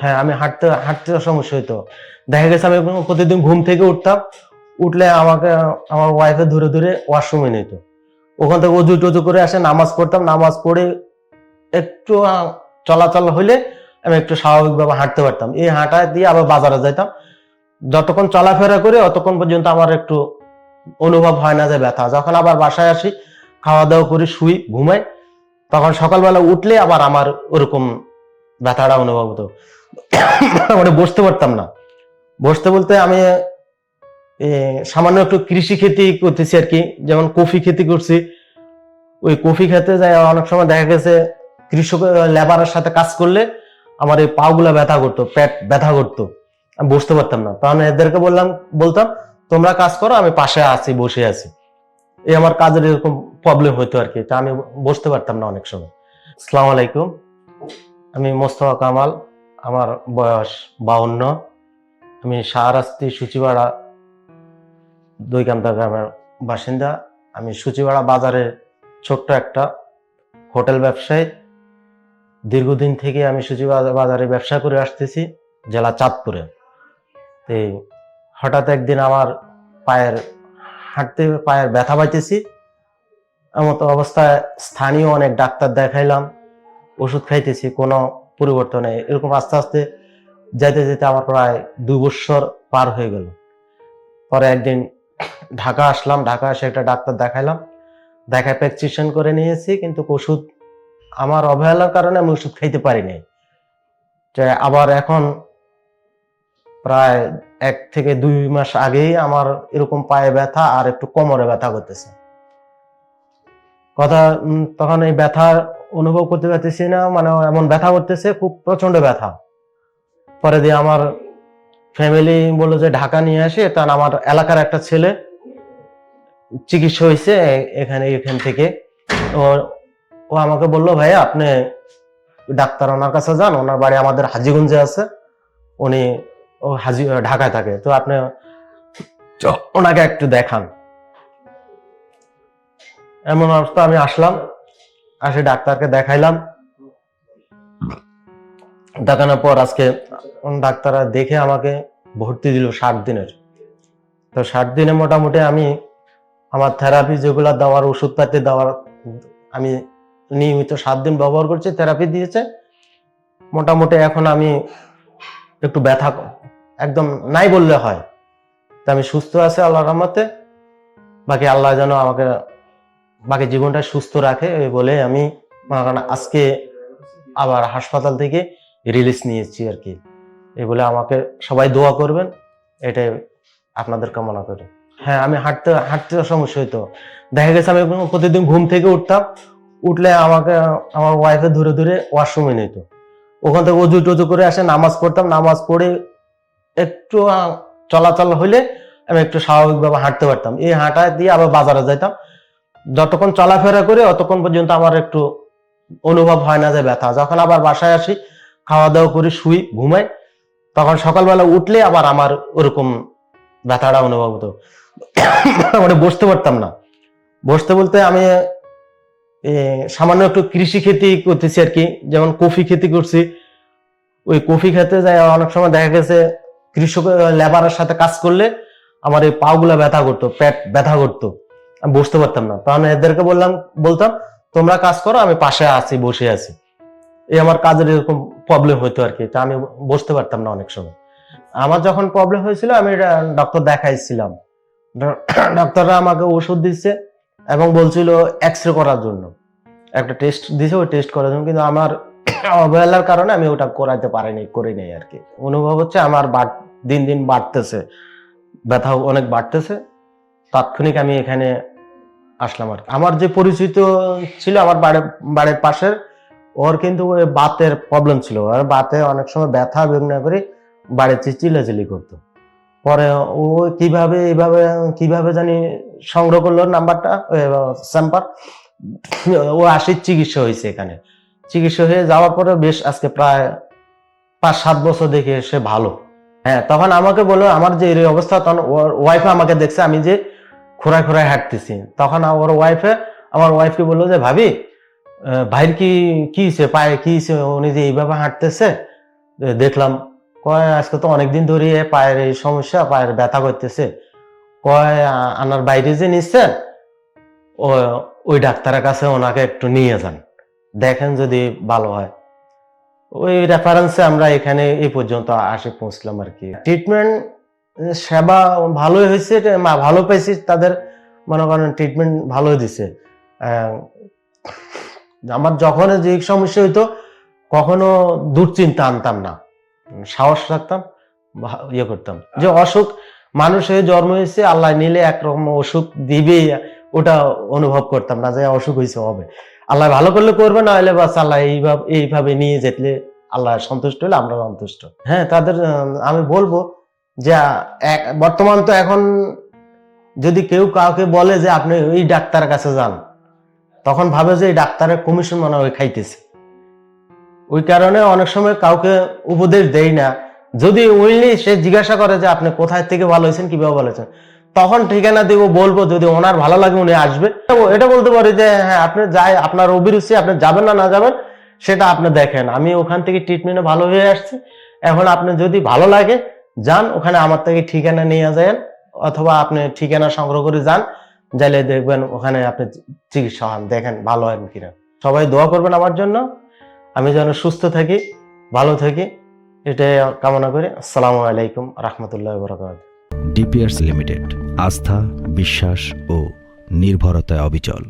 হ্যাঁ আমি হাঁটতে হাঁটতে সমস্যা হইতো। দেখা গেছে আমি প্রতিদিন ঘুম থেকে উঠতাম, উঠলে আমাকে, আমার ওয়াইফে ধরে ধরে ওয়াশরুমে নিত ওখান থেকে অজু টজু করে আসে নামাজ পড়তাম, নামাজ পড়ে একটু চলাচল হইলে আমি একটু স্বাভাবিকভাবে হাঁটতে পারতাম। এই হাঁটা দিয়ে আবার বাজারে যাইতাম। যতক্ষণ চলাফেরা করে অতক্ষণ পর্যন্ত আমার একটু অনুভব হয় না যে ব্যথা। যখন আবার বাসায় আসি, খাওয়া দাওয়া করি, শুই, ঘুমাই, তখন সকালবেলা উঠলে আবার আমার ওরকম ব্যথাটা অনুভব হতো। মানে বসতে পারতাম না। বসতে বলতে আমি সামান্য একটু কৃষি খেতি করতেছি আর কি। যেমন কফি খেতি করছি। ওই কফি খেতে যায় অনেক সময় দেখা গেছে কৃষক লেবারের সাথে কাজ করলে আমার এই পাগুলা ব্যথা করতো, পেট ব্যথা করতো। আমি বসতে পারতাম না। তখন এদেরকে বললাম, বলতাম, তোমরা কাজ করো, আমি পাশে আছি, বসে আছি। এই আমার কাজের এরকম প্রবলেম হতো আর কি। তা আমি বসতে পারতাম না অনেক সময়। আসসালামু আলাইকুম। আমি মোস্তফা কামাল। আমার বয়স বাউন্ন। আমি শাহরাস্তি সূচিপাড়া দইকান্তা গ্রামের বাসিন্দা। আমি সূচিপাড়া বাজারে ছোট্ট একটা হোটেল ব্যবসায়ী। দীর্ঘদিন থেকে আমি সূচিপাড়া বাজারে ব্যবসা করে আসতেছি জেলা চাঁদপুরে। তো এই হঠাৎ একদিন আমার পায়ের হাঁটতে, পায়ের ব্যথা পাইতেছি। এমতো অবস্থায় স্থানীয় অনেক ডাক্তার দেখাইলাম, ওষুধ খাইতেছি, কোনো পরিবর্তন নেই এরকম আস্তে আস্তে যাইতে যেতে আমার প্রায় দুই বছর পার হয়ে গেল। পরে একদিন ঢাকা আসলাম, ঢাকা এসে একটা ডাক্তার দেখাইলাম। দেখায় প্রেসক্রিপশন করে নিয়েছি, কিন্তু ওষুধ আমার অবহেলার কারণে আমি ওষুধ খাইতে পারিনি যে আবার এখন প্রায় এক থেকে দুই মাস আগেই আমার এরকম পায়ে ব্যথা আর একটু কোমরে ব্যথা করতেছে। কথা তখন এই ব্যথা অনুভব করতে পারতেছি না মানে এমন ব্যথা করতেছে খুব প্রচণ্ড ব্যথা। পরে দিয়ে আমার ফ্যামিলি বলল যে ঢাকা নিয়ে আসে তার আমার এলাকার একটা ছেলে চিকিৎসা হয়েছে এখানে এখান থেকে। ও ও আমাকে বলল ভাইয়া আপনি ডাক্তার ওনার কাছে যান ওনার বাড়ি আমাদের হাজিগঞ্জে আছে। উনি ও হাজি ঢাকায় থাকে। তো আপনি ওনাকে একটু দেখান। এমন অবস্থা আমি আসলাম। আসে ডাক্তারকে দেখাইলাম। দেখানোর পর আজকে ডাক্তাররা দেখে আমাকে ভর্তি দিল ষাট দিনের। তো ষাট দিনে মোটামুটি আমি আমার থেরাপি যেগুলো দেওয়ার, ওষুধপাতি দেওয়ার, আমি নিয়মিত সাত দিন ব্যবহার করছি থেরাপি দিয়েছে। মোটামুটি এখন আমি একটু ব্যথা একদম নাই বললে হয়। তা আমি সুস্থ আছি আল্লাহ রহমতে। বাকি আল্লাহ যেন আমাকে বাকি জীবনটা সুস্থ রাখে বলে আমি আজকে আবার হাসপাতাল থেকে রিলিজ নিয়েছি আর কি। এই বলে আমাকে সবাই দোয়া করবেন, এটাই আপনাদের কামনা করি। হ্যাঁ আমি হাঁটতে হাঁটতে সমস্যা হতো দেখা গেছে আমি প্রতিদিন ঘুম থেকে উঠতাম, উঠলে আমাকে, আমার ওয়াইফে ধরে ধরে ওয়াশরুমে নিত। ওখান থেকে অজু টজু করে আসে নামাজ পড়তাম, নামাজ পড়ে একটু চলাচল হইলে আমি একটু স্বাভাবিকভাবে হাঁটতে পারতাম। এই হাঁটা দিয়ে আবার বাজারে যাইতাম। যতক্ষণ চলাফেরা করে, অতক্ষণ পর্যন্ত আমার একটু অনুভব হয় না যে ব্যথা। যখন আবার বাসায় আসি খাওয়া দাওয়া করি, শুই, ঘুমাই, তখন সকালবেলা উঠলে আবার আমার ওরকম ব্যথাটা অনুভব হতো। মানে বসতে পারতাম না। বসতে বলতে আমি সামান্য একটু কৃষি খেতি করতেছি আর কি। যেমন কফি খেতি করছি। ওই কফি খেতে যায় অনেক সময় দেখা গেছে কৃষক, লেবারের সাথে কাজ করলে আমার এই পাগুলা ব্যথা করতো, পেট ব্যথা করতো। আমি বসতে পারতাম না। তখন এদেরকে বললাম, বলতাম, তোমরা কাজ করো, আমি পাশে আছি, বসে আছি। এই আমার কাজের এরকম প্রবলেম হতো আর কি তা আমি বসতে পারতাম না অনেক সময়। আমার যখন প্রবলেম হয়েছিল, আমি ডক্টর দেখাইছিলাম। ডাক্তাররা আমাকে ওষুধ দিচ্ছে এবং বলছিল এক্স রে করার জন্য। একটা টেস্ট দিছে, ওই টেস্ট করার জন্য, কিন্তু আমার অবহেলার কারণে আমি ওটা করাইতে পারিনি, করি নাই আর কি অনুভব হচ্ছে আমার দিন দিন বাড়তেছে, ব্যথা অনেক বাড়তেছে। তাৎক্ষণিক আমি এখানে আসলাম আর আমার যে পরিচিত ছিল আমার বাড়ির বাড়ির পাশের, ওর কিন্তু বাতের প্রবলেম ছিল। আর বাতে অনেক সময় ব্যথা, বেদনা করে বাড়িতে চিল্লাচিল্লি করতো। পরে ও কীভাবে এভাবে, কীভাবে জানি সংগ্রহ করল নাম্বারটা স্যাম্পার ও আশির চিকিৎসা হয়েছে এখানে। চিকিৎসা হয়ে যাওয়ার পরে বেশ আজকে প্রায় পাঁচ, সাত বছর দেখে সে ভালো। হ্যাঁ তখন আমাকে বলল, আমার যে এই অবস্থা তখন ওয়াইফে আমাকে দেখছে। আমি যে খোঁড়ায় খোঁড়ায় হাঁটতেছি। তখন ওর ওয়াইফে আমার ওয়াইফকে বলল যে, ভাবি ভাইয়ের কি কি পায়ে কি হয়েছে উনি যে এইভাবে হাঁটতেছে দেখলাম, কয়, আজকে তো অনেকদিন ধরে পায়ের এই সমস্যা, পায়ের ব্যথা করতেছে। কয় আনার বাইরে যে নিচ্ছেন ওই ডাক্তারের কাছে ওনাকে একটু নিয়ে যান। দেখেন যদি ভালো হয়। ওই রেফারেন্সে আমরা এখানে এই পর্যন্ত আসে, পৌঁছলাম আর কি। ট্রিটমেন্ট সেবা ভালোই হয়েছে মা- ভালো পেয়েছি তাদের মনে করেন ট্রিটমেন্ট ভালোই দিছে। আমার যখন যে সমস্যা হইতো কখনো দুশ্চিন্তা আনতাম না। সাহস রাখতাম ইয়ে করতাম। যে অসুখ মানুষ হয়ে জন্ম হয়েছে আল্লাহ নিলে একরকম অসুখ দিবে ওটা অনুভব করতাম না যে অসুখ হয়েছে হবে। আল্লাহ ভালো করলে করবে না হলে বাস আল্লাহ এইভাবে এইভাবে নিয়ে যেতলে আল্লাহ সন্তুষ্ট হলে আমরা সন্তুষ্ট। হ্যাঁ তাদের আমি বলব যে বর্তমান তো এখন যদি কেউ কাউকে বলে যে আপনি ওই ডাক্তারের কাছে যান, তখন ভাবে যে এই ডাক্তারের কমিশন মনে হয় খাইতেছে। ওই কারণে অনেক সময় কাউকে উপদেশ দেই না। যদি উইলি সে জিজ্ঞাসা করে যে আপনি কোথায় থেকে ভালো হয়েছেন, কীভাবে ভালো হয়েছেন, তখন ঠিকানা দিব, বলব যদি ওনার ভালো লাগে উনি আসবে। এটা বলতে পারি যে হ্যাঁ আপনি যাই, আপনার অভিরুচি, আপনি যাবেন না না যাবেন, সেটা আপনি দেখেন। আমি ওখান থেকে ট্রিটমেন্টে ভালো হয়ে আসছি। এখন আপনি যদি ভালো লাগে যান, ওখানে আমার থেকে ঠিকানা নিয়ে যান, অথবা আপনি ঠিকানা সংগ্রহ করে যান, যাইলে দেখবেন ওখানে আপনি চিকিৎসা হন, দেখেন ভালো হয় কিনা। সবাই দোয়া করবেন আমার জন্য। আমি যেন সুস্থ থাকি, ভালো থাকি, এটাই কামনা করি। আসসালামু আলাইকুম রহমতুল্লাহ বরকাত ডিপিআরস লিমিটেড, আস্থা, বিশ্বাস ও নির্ভরতায় অবিচল।